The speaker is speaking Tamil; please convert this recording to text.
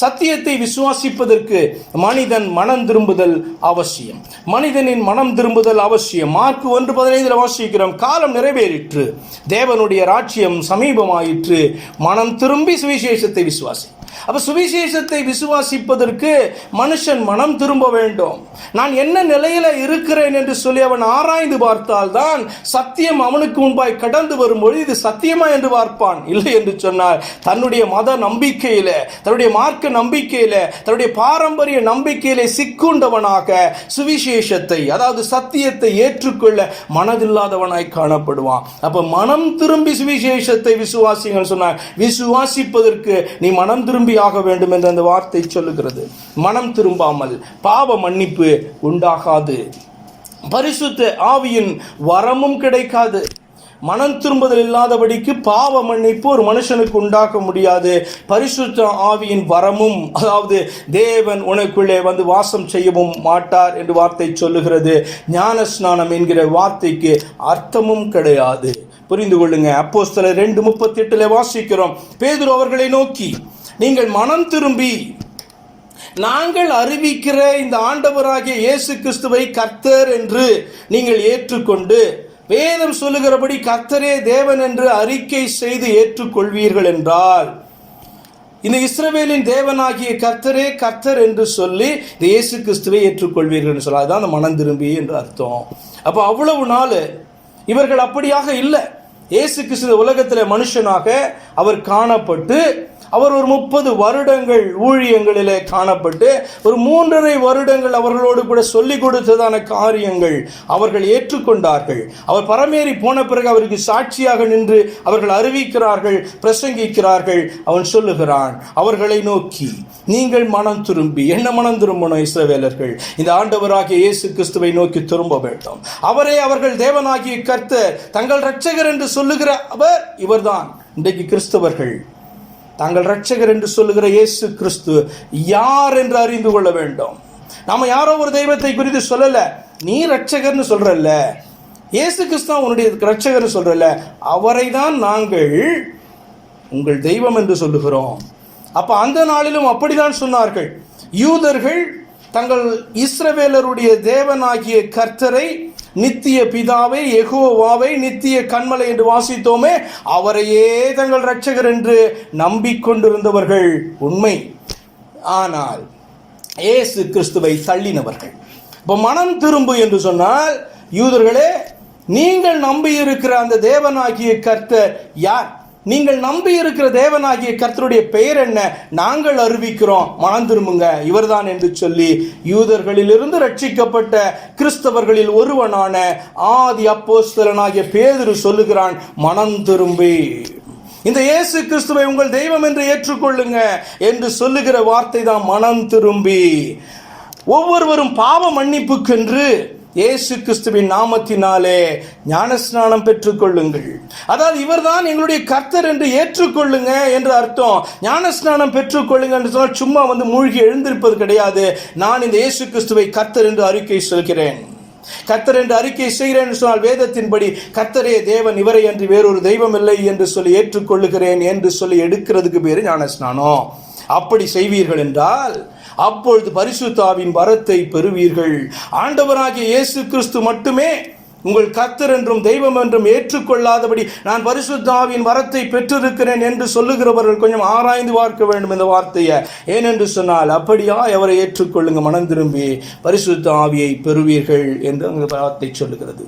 சத்தியத்தை விசுவாசிப்பதற்கு மனிதன் மனம் திரும்புதல் அவசியம். மனிதனின் மனம் திரும்புதல் அவசியம். மார்க் ஒன்று பதினைந்தில் வாசிக்கிறோம் காலம் நிறைவேறிற்று தேவனுடைய ராஜ்யம் சமீபமாயிற்று மனம் திரும்பி சுவிசேஷத்தை விசுவாசி அப்ப சுவிசேஷத்தை விசுவாசிப்பதற்கு மனுஷன் மனம் திரும்ப வேண்டும். நான் என்ன நிலையில இருக்கிறேன் என்று சொல்லி அவன் ஆராய்ந்து பார்த்தால்தான் சத்தியம் அவனுக்கு முன்பாய் கடந்து வரும்பொழுது இது சத்தியமா என்று பார்ப்பான். இல்லை என்று சொன்னால் தன்னுடைய மத நம்பிக்கையில தன்னுடைய மார்க்க நம்பிக்கையில தன்னுடைய பாரம்பரிய நம்பிக்கையில சிக்குண்டவனாக சுவிசேஷத்தை அதாவது சத்தியத்தை ஏற்றுக்கொள்ள மனதில்லாதவனாய் காணப்படுவான். அப்ப மனம் திரும்பி சுவிசேஷத்தை விசுவாசிங்கன்னு சொன்னார் விசுவாசிப்பதற்கு நீ மனம் திரும்பி ஆக வேண்டும் என்று அந்த வார்த்தை சொல்லுகிறது. மனம் திரும்பாமல் பாவ மன்னிப்பு உண்டாகாது. பரிசுத்த ஆவியின் வரமும் கிடைக்காது. மனம் திரும்புதல் இல்லாதபடிக்கு பாவ மன்னிப்பு ஒரு மனுஷனுக்கு உண்டாக்க முடியாது. பரிசுத்த ஆவியின் வரமும் அதாவது தேவன் உனக்குள்ளே வந்து வாசம் செய்யவும் மாட்டார் என்று வார்த்தை சொல்லுகிறது. ஞான ஸ்நானம் என்கிற வார்த்தைக்கு அர்த்தமும் கிடையாது. புரிந்து கொள்ளுங்க. அப்போஸ்தலர் ரெண்டு முப்பத்தி எட்டுல வாசிக்கிறோம். பேதுரு அவர்களை நோக்கி நீங்கள் மனம் திரும்பி நாங்கள் அறிவிக்கிற இந்த ஆண்டவராகிய இயேசு கிறிஸ்துவை கர்த்தர் என்று நீங்கள் ஏற்றுக்கொண்டு வேதம் சொல்லுகிறபடி கர்த்தரே தேவன் என்று அறிக்கை செய்து ஏற்றுக்கொள்வீர்கள் என்றால் இந்த இஸ்ரவேலின் தேவனாகிய கர்த்தரே கர்த்தர் என்று சொல்லி இந்த இயேசு கிறிஸ்துவை ஏற்றுக்கொள்வீர்கள் என்று சொல்ல அதுதான் அந்த மனம் திரும்பி என்று அர்த்தம். அப்போ அவ்வளவு நாள் இவர்கள் அப்படியாக இல்லை. இயேசு கிறிஸ்து உலகத்தில் மனுஷனாக அவர் காணப்பட்டு அவர் ஒரு முப்பது வருடங்கள் ஊழியங்களிலே காணப்பட்டு ஒரு மூன்றரை வருடங்கள் அவர்களோடு கூட சொல்லிக் கொடுத்ததான காரியங்கள் அவர்கள் ஏற்றுக்கொண்டார்கள். அவர் பரமேறி போன பிறகு அவருக்கு சாட்சியாக நின்று அவர்கள் அறிவிக்கிறார்கள் பிரசங்கிக்கிறார்கள். அவன் சொல்லுகிறான் அவர்களை நோக்கி நீங்கள் மனம் திரும்பி. என்ன மனம் திரும்பணும் இஸ்ரவேலர்கள்? இந்த ஆண்டவராகிய இயேசு கிறிஸ்துவை நோக்கி திரும்ப வேண்டும். அவரே அவர்கள் தேவனாகிய கர்த்தர் தங்கள் ரட்சகர் என்று சொல்லுகிற அவர் இவர்தான். இன்றைக்கு கிறிஸ்தவர்கள். தாங்கள் ரட்சகர் என்று சொல்லுகிற இயேசு கிறிஸ்து யார் என்று அறிந்து கொள்ள வேண்டும். நாம யாரோ ஒரு தெய்வத்தை குறித்து சொல்லல. நீ ரட்சகர்னு சொல்றல்ல. இயேசு கிறிஸ்தான் உன்னுடைய ரட்சகர் சொல்கிறல்ல அவரை தான் நாங்கள் உங்கள் தெய்வம் என்று சொல்லுகிறோம். அப்ப அந்த நாளிலும் அப்படிதான் சொன்னார்கள். யூதர்கள் தங்கள் இஸ்ரவேலருடைய தேவனாகிய கர்த்தரை நித்திய பிதாவை எகோவாவை நித்திய கண்மலை என்று வாசித்தோமே அவரையே தங்கள் இரட்சகர் என்று நம்பிக்கொண்டிருந்தவர்கள் உண்மை. ஆனால் ஏசு கிறிஸ்துவை தள்ளினவர்கள். இப்போ மனம் திரும்பு என்று சொன்னால் யூதர்களே நீங்கள் நம்பி இருக்கிற அந்த தேவனாகிய கர்த்தர் யார்? நீங்கள் நம்பி இருக்கிற தேவனாகிய கர்த்தருடைய பெயர் என்ன? நாங்கள் அறிவிக்கிறோம். மனம் திரும்புங்க. இவர்தான் என்று சொல்லி யூதர்களிலிருந்து ரட்சிக்கப்பட்ட கிறிஸ்தவர்களில் ஒருவனான ஆதி அப்போஸ்தலனாகிய பேதுரு சொல்லுகிறான் மனம் திரும்பி. இந்த இயேசு கிறிஸ்துவை உங்கள் தெய்வம் என்று ஏற்றுக்கொள்ளுங்க என்று சொல்லுகிற வார்த்தை தான் மனம் திரும்பி. ஒவ்வொருவரும் பாவ மன்னிப்புக்கென்று இயேசு கிறிஸ்துவின் நாமத்தினாலே ஞானஸ்நானம் பெற்றுக்கொள்ளுங்கள். அதாவது இவர்தான் எங்களுடைய கர்த்தர் என்று ஏற்றுக்கொள்ளுங்க என்று அர்த்தம். ஞானஸ்நானம் பெற்றுக்கொள்ளுங்க என்று சொன்னால் சும்மா வந்து மூழ்கி எழுந்திருப்பது கிடையாது. நான் இந்த இயேசு கிறிஸ்துவை கர்த்தர் என்று அறிக்கை சொல்கிறேன். கத்தர் என்று அறிக்கை செய்கிறேன் என்று சொன்னால் வேதத்தின்படி கர்த்தரே தேவன் இவரை என்று வேறொரு தெய்வம் இல்லை என்று சொல்லி ஏற்றுக்கொள்ளுகிறேன் என்று சொல்லி எடுக்கிறதுக்கு பேரு ஞானஸ்நானம். அப்படி செய்வீர்கள் என்றால் அப்பொழுது பரிசுத்தாவின் வரத்தை பெறுவீர்கள். ஆண்டவராகிய இயேசு கிறிஸ்து மட்டுமே உங்கள் கர்த்தர் என்றும் தெய்வம் என்றும் ஏற்றுக்கொள்ளாதபடி நான் பரிசுத்தாவின் வரத்தை பெற்றிருக்கிறேன் என்று சொல்லுகிறவர்கள் கொஞ்சம் ஆராய்ந்து பார்க்க வேண்டும் இந்த வார்த்தையை. ஏனென்று சொன்னால் அப்படியா எவரை ஏற்றுக்கொள்ளுங்க மனம் திரும்பி. பரிசுத்த ஆவியை பெறுவீர்கள் என்று அந்த வார்த்தை சொல்லுகிறது.